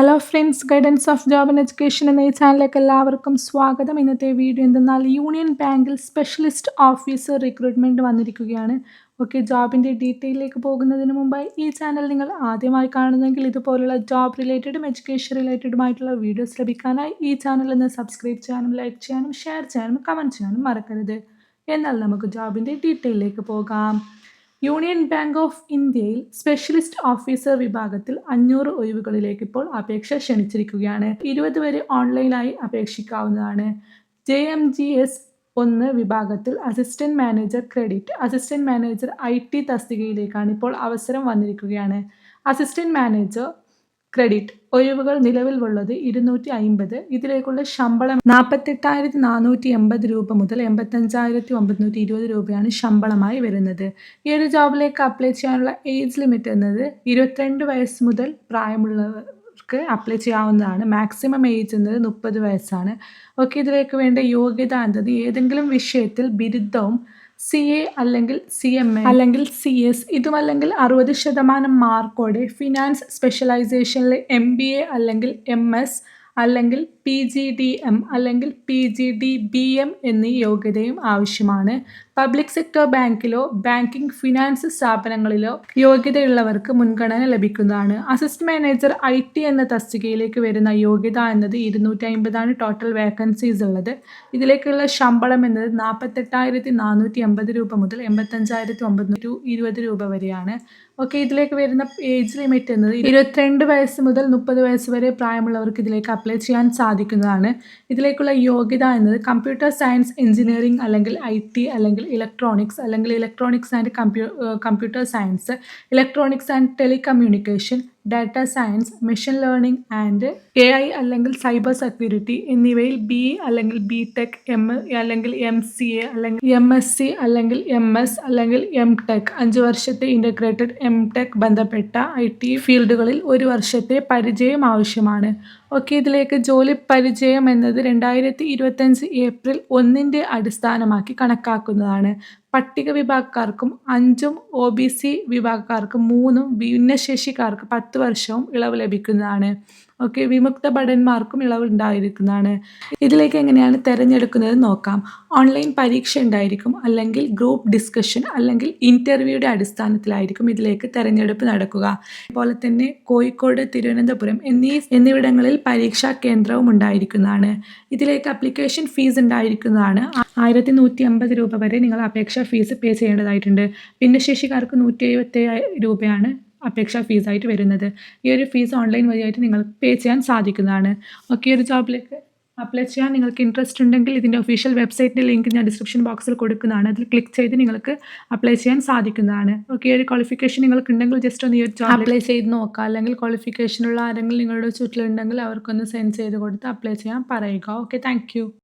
Hello friends guidance of job and education എന്ന ഈ ചാനലിലേക്ക് എല്ലാവർക്കും സ്വാഗതം. ഇന്നത്തെ വീഡിയോ എന്തെന്നാൽ യൂണിയൻ ബാങ്കിൽ സ്പെഷ്യലിസ്റ്റ് ഓഫീസർ റിക്രൂട്ട്മെന്റ് വന്നിരിക്കുകയാണ്. ഓക്കെ ജോബിന്റെ ഡീറ്റെയിലേക്ക് പോകുന്നതിന് മുമ്പായി ഈ ചാനൽ നിങ്ങൾ ആദ്യമായി കാണുന്നെങ്കിൽ ഇതുപോലുള്ള ജോബ് റിലേറ്റഡും എഡ്യൂക്കേഷൻ റിലേറ്റഡുമായിട്ടുള്ള വീഡിയോസ് ലഭിക്കാനായി ഈ ചാനൽ ഒന്ന് സബ്സ്ക്രൈബ് ചെയ്യാനും ലൈക്ക് ചെയ്യാനും ഷെയർ ചെയ്യാനും കമന്റ് ചെയ്യാനും മറക്കരുത്. എന്നാൽ നമുക്ക് ജോബിന്റെ ഡീറ്റെയിലേക്ക് പോകാം. യൂണിയൻ ബാങ്ക് ഓഫ് ഇന്ത്യയിൽ സ്പെഷ്യലിസ്റ്റ് ഓഫീസർ വിഭാഗത്തിൽ അഞ്ഞൂറ് ഒഴിവുകളിലേക്ക് ഇപ്പോൾ അപേക്ഷ ക്ഷണിച്ചിരിക്കുകയാണ്. ഇരുപത് വരെ ഓൺലൈനായി അപേക്ഷിക്കാവുന്നതാണ്. ജെ എം ജി എസ് ഒന്ന് വിഭാഗത്തിൽ assistant manager credit assistant manager I T തസ്തികയിലേക്കാണ് ഇപ്പോൾ അവസരം വന്നിരിക്കുകയാണ്. അസിസ്റ്റന്റ് മാനേജർ ക്രെഡിറ്റ് ഒഴിവുകൾ നിലവിൽ ഉള്ളത് ഇരുന്നൂറ്റി അയിമ്പത് ഇതിലേക്കുള്ള ശമ്പളം നാൽപ്പത്തെട്ടായിരത്തി നാനൂറ്റി എൺപത് രൂപ മുതൽ എൺപത്തഞ്ചായിരത്തി ഒമ്പതുനൂറ്റി ഇരുപത് രൂപയാണ് ശമ്പളമായി വരുന്നത്. ഈ ഒരു ജോബിലേക്ക് അപ്ലൈ ചെയ്യാനുള്ള ഏജ് ലിമിറ്റ് എന്നത് ഇരുപത്തിരണ്ട് വയസ്സ് മുതൽ പ്രായമുള്ളവർക്ക് അപ്ലൈ ചെയ്യാവുന്നതാണ്. മാക്സിമം ഏജ് എന്നത് മുപ്പത് വയസ്സാണ്. ഓക്കെ ഇതിലേക്ക് വേണ്ട യോഗ്യത എന്നത് ഏതെങ്കിലും വിഷയത്തിൽ ബിരുദവും സി എ അല്ലെങ്കിൽ സി എം എ അല്ലെങ്കിൽ സി എസ് ഇതുമല്ലെങ്കിൽ അറുപത് ശതമാനം മാർക്കോടെ ഫിനാൻസ് സ്പെഷ്യലൈസേഷനിലെ എം ബി എ അല്ലെങ്കിൽ എം എസ് അല്ലെങ്കിൽ പി ജി ഡി എം അല്ലെങ്കിൽ P G D B M എന്നീ യോഗ്യതയും ആവശ്യമാണ്. പബ്ലിക് സെക്ടർ ബാങ്കിലോ ബാങ്കിംഗ് ഫിനാൻസ് സ്ഥാപനങ്ങളിലോ യോഗ്യതയുള്ളവർക്ക് മുൻഗണന ലഭിക്കുന്നതാണ്. അസിസ്റ്റ് മാനേജർ ഐ ടി എന്ന തസ്തികയിലേക്ക് വരുന്ന യോഗ്യത എന്നത് ഇരുന്നൂറ്റി അമ്പതാണ് ടോട്ടൽ വേക്കൻസീസ് ഉള്ളത്. ഇതിലേക്കുള്ള ശമ്പളം എന്നത് നാൽപ്പത്തെട്ടായിരത്തി നാനൂറ്റി എൺപത് രൂപ മുതൽ എൺപത്തഞ്ചായിരത്തി ഒമ്പത് ഇരുപത് രൂപ വരെയാണ്. ഓക്കെ ഇതിലേക്ക് വരുന്ന ഏജ് ലിമിറ്റ് എന്നത് ഇരുപത്തിരണ്ട് വയസ്സ് മുതൽ മുപ്പത് വയസ്സ് വരെ പ്രായമുള്ളവർക്ക് ഇതിലേക്ക് അപ്ലൈ ചെയ്യാൻ സാധിക്കുന്നതാണ് ഇതിലേക്കുള്ള യോഗ്യത എന്നത് കമ്പ്യൂട്ടർ സയൻസ് എഞ്ചിനീയറിംഗ് അല്ലെങ്കിൽ ഐ ടി അല്ലെങ്കിൽ ഇലക്ട്രോണിക്സ് അല്ലെങ്കിൽ electronics and compu computer science electronics and telecommunication data science machine learning and A I അല്ലെങ്കിൽ സൈബർ സെക്യൂരിറ്റി എന്നിവയിൽ ബി അല്ലെങ്കിൽ ബി ടെക് എം അല്ലെങ്കിൽ എം സി എ അല്ലെങ്കിൽ എം എസ് സി അല്ലെങ്കിൽ M S അല്ലെങ്കിൽ M tech. അഞ്ച് വർഷത്തെ integrated M tech ബന്ധപ്പെട്ട ഐ ടി ഫീൽഡുകളിൽ ഒരു വർഷത്തെ പരിചയം ആവശ്യമാണ്. ഓക്കെ ഇതിലേക്ക് ജോലി പരിചയം എന്നത് രണ്ടായിരത്തി ഇരുപത്തഞ്ച് ഏപ്രിൽ ഒന്നിന്റെ അടിസ്ഥാനമാക്കി കണക്കാക്കുന്നതാണ്. പട്ടിക വിഭാഗക്കാർക്കും അഞ്ചും ഒ ബി സി വിഭാഗക്കാർക്ക് മൂന്നും ഭിന്നശേഷിക്കാർക്ക് പത്ത് വർഷവും ഇളവ് ലഭിക്കുന്നതാണ്. ഓക്കെ വിമുക്ത ഭടന്മാർക്കും ഇളവ് ഉണ്ടായിരിക്കുന്നതാണ്. ഇതിലേക്ക് എങ്ങനെയാണ് തിരഞ്ഞെടുക്കുന്നത് നോക്കാം. ഓൺലൈൻ പരീക്ഷ ഉണ്ടായിരിക്കും അല്ലെങ്കിൽ ഗ്രൂപ്പ് ഡിസ്കഷൻ അല്ലെങ്കിൽ ഇന്റർവ്യൂയുടെ അടിസ്ഥാനത്തിലായിരിക്കും ഇതിലേക്ക് തിരഞ്ഞെടുപ്പ് നടക്കുക. അതുപോലെ തന്നെ കോഴിക്കോട് തിരുവനന്തപുരം എന്നീ എന്നിവിടങ്ങളിൽ പരീക്ഷാ കേന്ദ്രവും ഉണ്ടായിരിക്കുന്നതാണ്. ഇതിലേക്ക് അപ്ലിക്കേഷൻ ഫീസ് ഉണ്ടായിരിക്കുന്നതാണ്. ആയിരത്തി നൂറ്റി അമ്പത് രൂപ വരെ നിങ്ങൾ അപേക്ഷാ ഫീസ് പേ ചെയ്യേണ്ടതായിട്ടുണ്ട്. ഭിന്നശേഷിക്കാർക്ക് നൂറ്റി എഴുപത്തി രൂപയാണ് അപേക്ഷാ ഫീസായിട്ട് വരുന്നത്. ഈ ഒരു ഫീസ് ഓൺലൈൻ വഴിയായിട്ട് നിങ്ങൾക്ക് പേ ചെയ്യാൻ സാധിക്കുന്നതാണ്. ഓക്കെ ഒരു ജോബിലേക്ക് അപ്ലൈ ചെയ്യാൻ നിങ്ങൾക്ക് ഇൻട്രസ്റ്റ് ഉണ്ടെങ്കിൽ ഇതിന്റെ ഒഫീഷ്യൽ വെബ്സൈറ്റിന്റെ ലിങ്ക് ഞാൻ ഡിസ്ക്രിപ്ഷൻ ബോക്സിൽ കൊടുക്കുന്നതാണ്. അതിൽ ക്ലിക്ക് ചെയ്ത് നിങ്ങൾക്ക് അപ്ലൈ ചെയ്യാൻ സാധിക്കുന്നതാണ്. ഓക്കെ ഒരു ക്വാളിഫിക്കേഷൻ നിങ്ങൾക്ക് ഉണ്ടെങ്കിൽ ജസ്റ്റ് ഒന്ന് ഈ ഒരു ജോബ് അപ്ലൈ ചെയ്ത് നോക്കുക അല്ലെങ്കിൽ ക്വാളിഫിക്കേഷനുള്ള ആരെങ്കിലും നിങ്ങളുടെ ചുറ്റിലുണ്ടെങ്കിൽ അവർക്കൊന്ന് സെൻഡ് ചെയ്ത് കൊടുത്ത് അപ്ലൈ ചെയ്യാൻ പറയുക. Okay thank